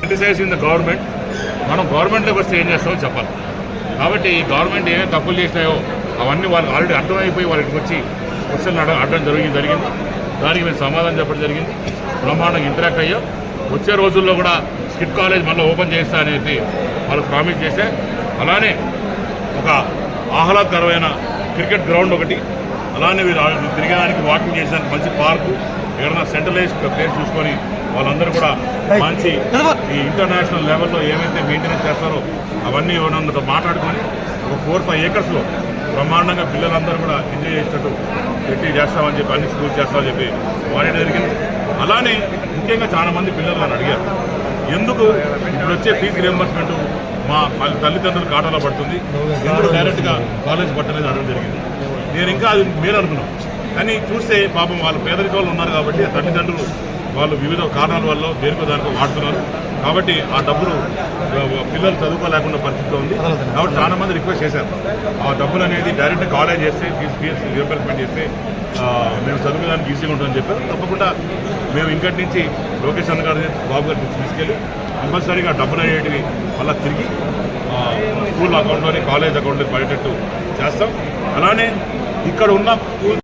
Criticise in the government. మనం గవర్నమెంట్లోకి వస్తే ఏం చేస్తామో చెప్పాలి. కాబట్టి ఈ గవర్నమెంట్ ఏమేమి తప్పులు చేసినాయో అవన్నీ వాళ్ళకి ఆల్రెడీ అర్థమైపోయి వాళ్ళకి వచ్చి క్వశ్చన్లు అడగ అడగడం జరిగింది జరిగింది. దానికి మేము సమాధానం చెప్పడం జరిగింది. బ్రహ్మాండంగా ఇంటరాక్ట్ అయ్యాం. వచ్చే రోజుల్లో కూడా స్కిట్ కాలేజ్ మళ్ళీ ఓపెన్ చేస్తా అనేది వాళ్ళు ప్రామిస్ చేస్తే అలానే ఒక ఆహ్లాదకరమైన క్రికెట్ గ్రౌండ్ ఒకటి. అలానే వీళ్ళు తిరగడానికి వాకింగ్ చేసేందుకు మంచి పార్కు. ఎక్కడైనా సెంట్రలైజ్ ప్లేస్ చూసుకొని వాళ్ళందరూ కూడా మంచి ఈ ఇంటర్నేషనల్ లెవెల్లో ఏమైతే మెయింటెనెన్స్ చేస్తారో అవన్నీ ఉన్నందుకు మాట్లాడుకొని ఒక ఫోర్ ఫైవ్ ఏకర్స్లో బ్రహ్మాండంగా పిల్లలందరూ కూడా ఎంజాయ్ చేసేటట్టు పెట్టి చేస్తామని చెప్పి అన్ని స్కూల్ చేస్తామని చెప్పి వాడేయడం జరిగింది. అలానే ముఖ్యంగా చాలా మంది పిల్లలు నన్ను అడిగారు. ఎందుకు ఇప్పుడు వచ్చే ఫీజు రియంబర్స్మెంట్ మా తల్లిదండ్రుల ఖాతాలో పడుతుంది? ఎందుకు డైరెక్ట్గా కాలేజ్ పట్టలేదు అడగడం జరిగింది. నేను ఇంకా అది మేలు అనుకున్నాను కానీ చూస్తే పాపం వాళ్ళు పేదరికాలు ఉన్నారు కాబట్టి తల్లిదండ్రులు వాళ్ళు వివిధ కారణాల వల్ల దేనికో దానికో వాడుతున్నారు. కాబట్టి ఆ డబ్బులు పిల్లలు చదువుకోలేకుండా పరిస్థితిలో ఉంది. కాబట్టి చాలా మంది రిక్వెస్ట్ చేశారు. ఆ డబ్బులు అనేది డైరెక్ట్ కాలేజ్ చేస్తే ఫీజు ఫీజు రియంబర్స్మెంట్ చేస్తే మేము చదువుకోవడానికి ఈజీగా ఉంటుందని చెప్పారు. తప్పకుండా మేము ఇంకటి నుంచి లోకేష్ అన్న గారి బాబు గారిని తీసుకెళ్ళి కంపల్సరీగా డబ్బులు అనేటివి మళ్ళీ తిరిగి స్కూల్ అకౌంట్లోని కాలేజ్ అకౌంట్లోకి పడేటట్టు చేస్తాం. అలానే ఇక్కడ ఉన్న స్కూల్